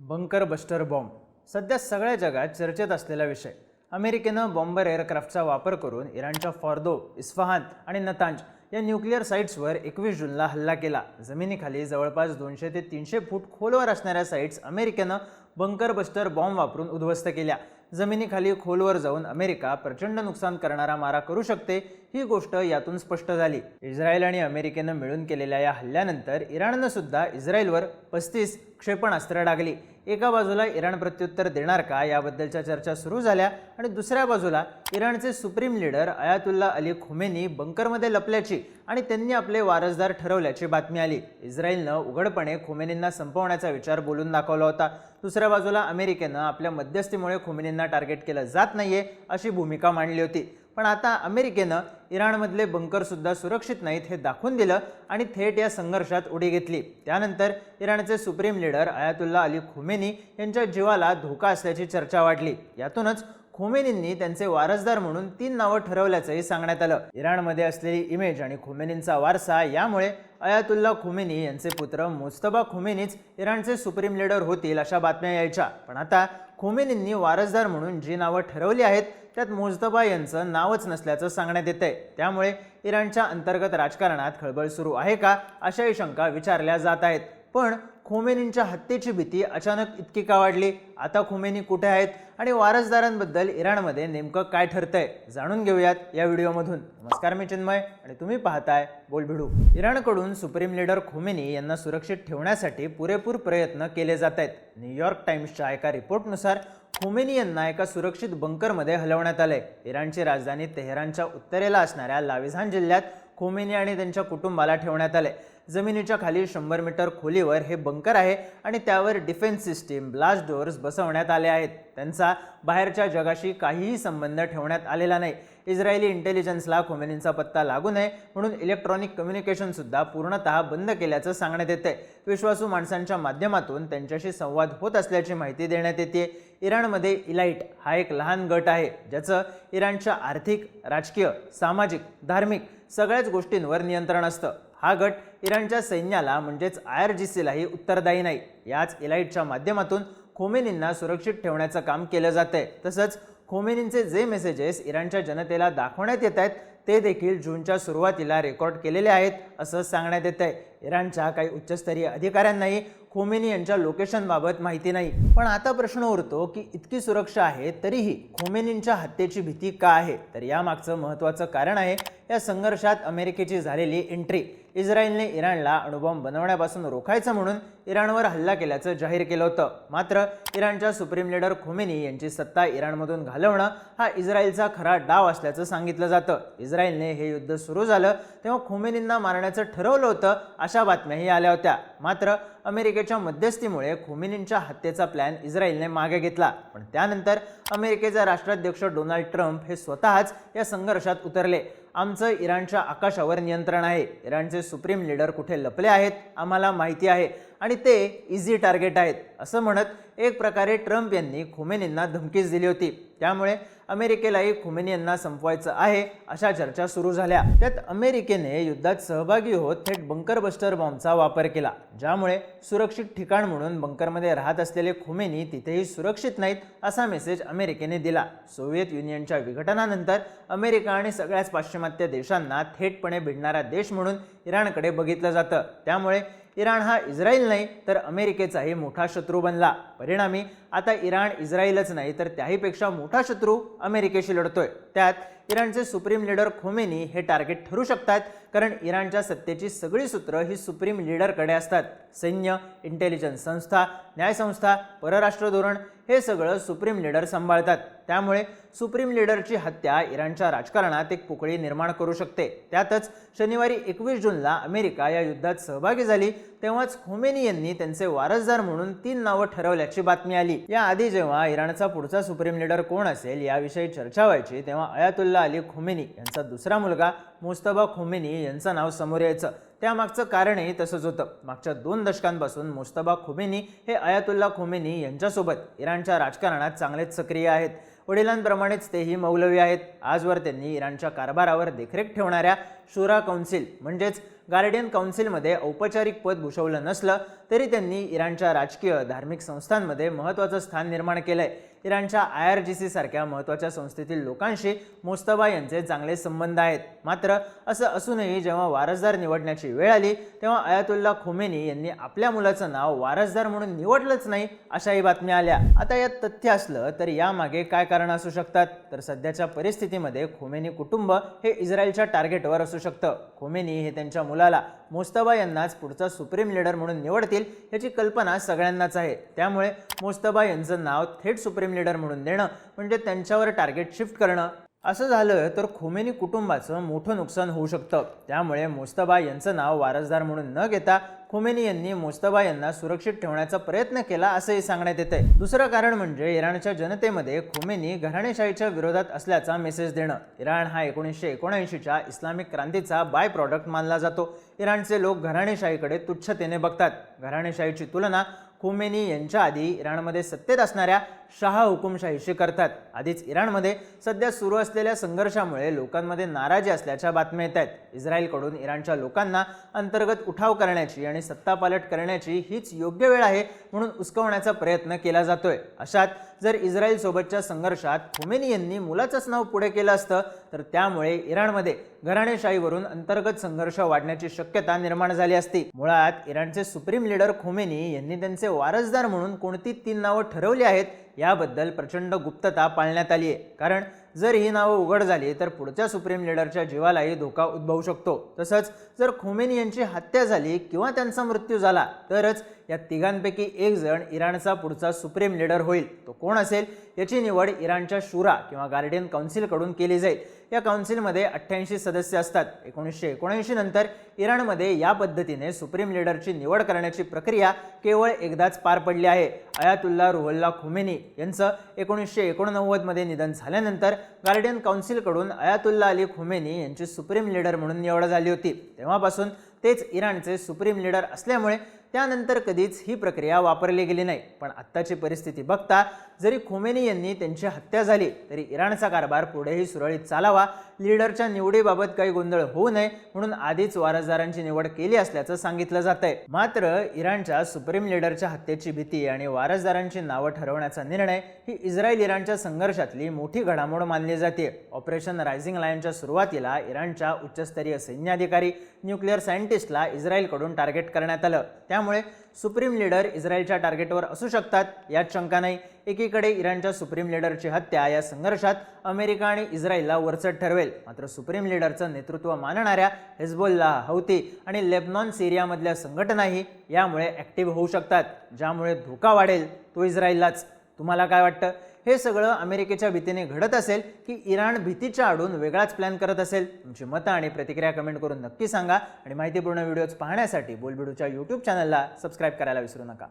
Bunker buster bomb. सध्या सगळ्या जगात चर्चेत असलेला विषय. अमेरिकेनं बॉम्बर एअरक्राफ्टचा वापर करून इराणच्या फॉर्दो इस्फहान आणि नतांज या न्यूक्लिअर साईट्सवर एकवीस जूनला हल्ला केला. जमिनीखाली जवळपास दोनशे ते तीनशे फूट खोलवर असणाऱ्या साईट्स अमेरिकेनं बंकर बस्टर बॉम्ब वापरून उद्ध्वस्त केल्या. जमिनीखाली खोलवर जाऊन अमेरिका प्रचंड नुकसान करणारा मारा करू शकते ही गोष्ट यातून स्पष्ट झाली. इस्रायल आणि अमेरिकेनं मिळून केलेल्या या हल्ल्यानंतर इराणनं सुद्धा इस्रायलवर पस्तीस क्षेपणास्त्र डागली. एका बाजूला इराण प्रत्युत्तर देणार का याबद्दलच्या चर्चा सुरू झाल्या आणि दुसऱ्या बाजूला इराणचे supreme leader Ayatollah Ali Khamenei बंकरमध्ये लपल्याची आणि त्यांनी आपले वारसदार ठरवल्याची बातमी आली. इस्रायलनं उघडपणे खुमेनींना संपवण्याचा विचार बोलून दाखवला होता. दुसऱ्या बाजूला अमेरिकेनं आपल्या मध्यस्थीमुळे खुमेनींना टार्गेट केलं जात नाहीये अशी भूमिका मांडली होती. पण आता अमेरिकेनं इराणमधले बंकरसुद्धा सुरक्षित नाहीत हे दाखवून दिलं आणि थेट या संघर्षात उडी घेतली. त्यानंतर इराणचे supreme leader Ayatollah Ali Khamenei यांच्या जीवाला धोका असल्याची चर्चा वाढली. यातूनच खोमेनींनी त्यांचे वारसदार म्हणून तीन नावं ठरवल्याचंही सांगण्यात आलं. इराणमध्ये असलेली इमेज आणि खोमेनींचा वारसा यामुळे अयातुल्ला खोमेनी यांचे पुत्र मुस्तबा खुमेनीच इराणचे सुप्रीम लीडर होतील अशा बातम्या यायच्या. पण आता खोमेनींनी वारसदार म्हणून जी नावं ठरवली आहेत त्यात मुस्तबा यांचं नावच नसल्याचं सांगण्यात येत आहे त्यामुळे इराणच्या अंतर्गत राजकारणात खळबळ सुरू आहे का अशाही शंका विचारल्या जात आहेत. पण खोमेनींच्या हत्येची भीती अचानक इतकी का वाढली? आता खोमेनी कुठे आहेत? आणि वारसदारांबद्दल इराणमध्ये नेमकं काय ठरतंय? जाणून घेऊयात या व्हिडिओमधून. नमस्कार मी चिन्मय आणि तुम्ही पाहताय बोलभिडू इराणकडून सुप्रीम लीडर खोमेनी यांना सुरक्षित ठेवण्यासाठी पुरेपूर प्रयत्न केले जात आहेत. न्यूयॉर्क टाइम्सच्या एका रिपोर्टनुसार खोमेनी यांना एका सुरक्षित बंकरमध्ये हलवण्यात आलंय. इराणची राजधानी तेहरानच्या उत्तरेला असणाऱ्या लाविझान जिल्ह्यात खोमेनी आणि त्यांच्या कुटुंबाला ठेवण्यात आले. जमिनीच्या खाली शंभर मीटर खोलीवर हे बंकर आहे आणि त्यावर डिफेन्स सिस्टीम ब्लास्ट डोअर्स बसवण्यात आले आहेत. त्यांचा बाहेरच्या जगाशी काहीही संबंध ठेवण्यात आलेला नाही. इस्रायली इंटेलिजन्सला खोमेनींचा पत्ता लागू नये म्हणून इलेक्ट्रॉनिक कम्युनिकेशनसुद्धा पूर्णतः बंद केल्याचं सांगण्यात येते विश्वासू माणसांच्या माध्यमातून त्यांच्याशी संवाद होत असल्याची माहिती देण्यात येते इराणमध्ये इलाईट हा एक लहान गट आहे ज्याचं इराणच्या आर्थिक राजकीय सामाजिक धार्मिक सगळ्याच गोष्टींवर नियंत्रण असतं. हा गट इराणच्या सैन्याला म्हणजेच आय आर जी सीलाही उत्तरदायी नाही. याच इलाईटच्या माध्यमातून खोमेनींना सुरक्षित ठेवण्याचं काम केलं जातंय. तसंच खोमेनींचे जे मेसेजेस इराणच्या जनतेला दाखवण्यात येत आहेत ते देखील जूनच्या सुरुवातीला रेकॉर्ड केलेले आहेत असं सांगण्यात येत आहे. इराणच्या काही उच्चस्तरीय अधिकाऱ्यांनाही खोमेनी यांच्या लोकेशनबाबत माहिती नाही. पण आता प्रश्न उरतो की इतकी सुरक्षा आहे तरीही खोमेनींच्या हत्येची भीती का आहे? तर यामागचं महत्त्वाचं कारण आहे या संघर्षात अमेरिकेची झालेली एंट्री इस्रायलने इराणला अणुबॉम्ब बनवण्यापासून रोखायचं म्हणून इराणवर हल्ला केल्याचं जाहीर केलं होतं. मात्र इराणच्या सुप्रीम लीडर खोमेनी यांची सत्ता इराणमधून घालवणं हा इस्रायलचा खरा डाव असल्याचं सांगितलं जातं. इस्रायलने हे युद्ध सुरू झालं तेव्हा खोमेनींना मारण्याचं ठरवलं होतं अशा बातम्याही आल्या होत्या. मात्र अमेरिकेच्या मध्यस्थीमुळे खोमेनींच्या हत्येचा प्लॅन इस्रायलने मागे घेतला. पण त्यानंतर अमेरिकेचे राष्ट्राध्यक्ष डोनाल्ड ट्रम्प हे स्वतःच या संघर्षात उतरले. आमचं इराणच्या आकाशावर नियंत्रण आहे. इराणचे सुप्रीम लीडर कुठे लपले आहेत? आम्हाला माहिती आहे. आणि ते इझी टार्गेट आहेत. असं म्हणत एक प्रकारे ट्रम्प यांनी खुमेनींना धमकीच दिली होती. त्यामुळे अमेरिकेलाही खुमेनी यांना संपवायचं आहे अशा चर्चा सुरू झाल्या. त्यात अमेरिकेने युद्धात सहभागी होत थेट बंकर बस्टर बॉम्बचा वापर केला. ज्यामुळे सुरक्षित ठिकाण म्हणून बंकरमध्ये राहत असलेले खुमेनी तिथेही सुरक्षित नाहीत असा मेसेज अमेरिकेने दिला. सोव्हिएत युनियनच्या विघटनानंतर अमेरिका आणि सगळ्याच पाश्चिमात्य देशांना थेटपणे भिडणारा देश म्हणून इराणकडे बघितलं जातं. त्यामुळे इराण हा इस्रायल नाही तर अमेरिकेचाही मोठा शत्रू बनला. परिणामी आता इराण इस्रायलच नाही तर त्याहीपेक्षा मोठा शत्रू अमेरिकेशी लढतोय. त्यात इराणचे सुप्रीम लीडर खोमेनी हे टार्गेट ठरू शकतात कारण इराणच्या सत्तेची सगळी सूत्र ही सुप्रीम लीडरकडे असतात. सैन्य इंटेलिजन्स संस्था न्यायसंस्था परराष्ट्र धोरण हे सगळं सुप्रीम लीडर सांभाळतात. त्यामुळे सुप्रीम लीडरची हत्या इराणच्या राजकारणात एक पोकळी निर्माण करू शकते. त्यातच शनिवारी एकवीस जूनला अमेरिका या युद्धात सहभागी झाली तेव्हाच खोमेनी यांनी त्यांचे वारसदार म्हणून तीन नावं ठरवल्याची बातमी आली. याआधी जेव्हा इराणचा पुढचा सुप्रीम लीडर कोण असेल याविषयी चर्चा व्हायची तेव्हा अयातुल्ला अली खोमेनी यांचा दुसरा मुलगा मुस्तबा खोमेनी यांचं नाव समोर यायचं. त्यामागचं कारणही तसंच होतं. मागच्या दोन दशकांपासून मुस्तबा खोमेनी हे अयातुल्ला खोमेनी यांच्यासोबत इराणच्या राजकारणात चांगलेच सक्रिय आहेत. वडिलांप्रमाणेच तेही मौलवी आहेत. आजवर त्यांनी इराणच्या कारभारावर देखरेख ठेवणाऱ्या शुरा कौन्सिल म्हणजेच गार्डियन काउन्सिलमध्ये औपचारिक पद भूषवलं नसलं तरी त्यांनी इराणच्या राजकीय धार्मिक संस्थांमध्ये महत्त्वाचं स्थान निर्माण केलंय. इराणच्या आय आर जी सी सारख्या महत्त्वाच्या संस्थेतील लोकांशी मोस्तबा यांचे चांगले संबंध आहेत. मात्र असं असूनही जेव्हा वारसदार निवडण्याची वेळ आली तेव्हा अयातुल्ला खोमेनी यांनी आपल्या मुलाचं नाव वारसदार म्हणून निवडलंच नाही अशाही बातम्या आल्या. आता यात तथ्य असलं तर यामागे काय कारण असू शकतात? तर सध्याच्या परिस्थितीमध्ये खोमेनी कुटुंब हे इस्रायलच्या टार्गेटवर असू शकतं. खोमेनी हे त्यांच्या मुलाला मोस्तबा यांनाच पुढचा सुप्रीम लीडर म्हणून निवडतील याची कल्पना सगळ्यांनाच आहे. त्यामुळे मोस्तबा यांचं नाव थेट सुप्रीम लीडर म्हणून देणं म्हणजे त्यांच्यावर टार्गेट शिफ्ट करणं. असं झालं तर खोमेनी कुटुंबाचं मोठं नुकसान होऊ शकतं. त्यामुळे मोस्तबा यांचं नाव वारसदार म्हणून न घेता खोमेनी यांनी मोस्तबा यांना सुरक्षित ठेवण्याचा प्रयत्न केला असंही सांगण्यात येतंय. दुसरं कारण म्हणजे इराणच्या जनतेमध्ये खोमेनी घराणेशाहीच्या विरोधात असल्याचा मेसेज देणं. इराण हा एकोणीसशे एकोणऐंशीच्या इस्लामिक क्रांतीचा बाय प्रॉडक्ट मानला जातो. इराणचे लोक घराणेशाहीकडे तुच्छतेने बघतात. घराणेशाहीची तुलना खोमेनी यांच्या आधी इराणमध्ये सत्तेत असणाऱ्या शहा हुकुमशाहीशी करतात. आधीच इराणमध्ये सध्या सुरू असलेल्या संघर्षामुळे लोकांमध्ये नाराजी असल्याच्या बातम्या येत आहेत. इस्रायलकडून इराणच्या लोकांना अंतर्गत उठाव करण्याची आणि सत्तापालट करण्याची हीच योग्य वेळ आहे म्हणून उस्कवण्याचा प्रयत्न केला जातोय. अशात जर इस्रायलसोबतच्या संघर्षात खोमेनी यांनी मुलाचंच नाव पुढे केलं असतं तर त्यामुळे इराणमध्ये घराणेशाहीवरून अंतर्गत संघर्ष वाढण्याची शक्यता निर्माण झाली असती. मुळात इराणचे सुप्रीम लीडर खोमेनी यांनी त्यांचे वारसदार म्हणून कोणती तीन नावं ठरवली आहेत याबद्दल प्रचंड गुप्तता पाळण्यात आली आहे कारण जर ही नावं उघड झाली तर पुढच्या सुप्रीम लीडरच्या जीवालाही धोका उद्भवू शकतो. तसंच जर खोमेनी यांची हत्या झाली किंवा त्यांचा मृत्यू झाला तरच या तिघांपैकी एक जण इराणचा पुढचा सुप्रीम लीडर होईल. तो कोण असेल? याची निवड इराणच्या शुरा किंवा गार्डियन काउन्सिलकडून केली जाईल. या काउन्सिलमध्ये अठ्ठ्याऐंशी सदस्य असतात. एकोणीसशे एकोणऐंशी नंतर इराणमध्ये या पद्धतीने सुप्रीम लीडरची निवड करण्याची प्रक्रिया केवळ एकदाच पार पडली आहे. अयातुल्ला रुहल्ला खुमेनी यांचं एकोणीसशे एकोणनव्वदमध्ये निधन झाल्यानंतर गार्डियन काउन्सिलकडून अयातुल्ला अली खुमेनी यांची सुप्रीम लीडर म्हणून निवड झाली होती. तेव्हापासून तेच इराणचे सुप्रीम लीडर असल्यामुळे त्यानंतर कधीच ही प्रक्रिया वापरली गेली नाही. पण आत्ताची परिस्थिती बघता जरी खोमेनी यांनी त्यांची हत्या झाली तरी इराणचा कारभार पुढेही सुरळीत चालावा लीडरच्या निवडीबाबत काही गोंधळ होऊ नये म्हणून आधीच वारसदारांची निवड केली असल्याचं सांगितलं जात आहे मात्र इराणच्या सुप्रीम लीडरच्या हत्येची भीती आणि वारसदारांची नावं ठरवण्याचा निर्णय ही इस्रायल इराणच्या संघर्षातली मोठी घडामोड मानली जाते ऑपरेशन रायझिंग लाईनच्या सुरुवातीला इराणच्या उच्चस्तरीय सैन्याधिकारी न्यूक्लिअर सायंटिस्टला इस्रायलकडून टार्गेट करण्यात आलं. त्यामुळे सुप्रीम लीडर इस्रायलच्या टार्गेटवर असू शकतात. यात शंका नाही. एकीकडे इराणच्या सुप्रीम लीडरची हत्या या संघर्षात अमेरिका आणि इस्रायलला वरचढ ठरवेल. मात्र सुप्रीम लीडरचं नेतृत्व मानणाऱ्या हिजबोल्ला हौती आणि लेबनॉन सिरियामधल्या संघटनाही यामुळे ॲक्टिव्ह होऊ शकतात. ज्यामुळे धोका वाढेल तो इस्रायललाच. तुम्हाला काय वाटतं? हे सगळं अमेरिकेच्या भीतीने घडत असेल की इराण भीतीच्या आडून वेगळाच प्लॅन करत असेल? तुमची मतं आणि प्रतिक्रिया कमेंट करून नक्की सांगा. आणि माहितीपूर्ण व्हिडिओज पाहण्यासाठी बोलबिडूच्या यूट्यूब चॅनलला सबस्क्राईब करायला विसरू नका.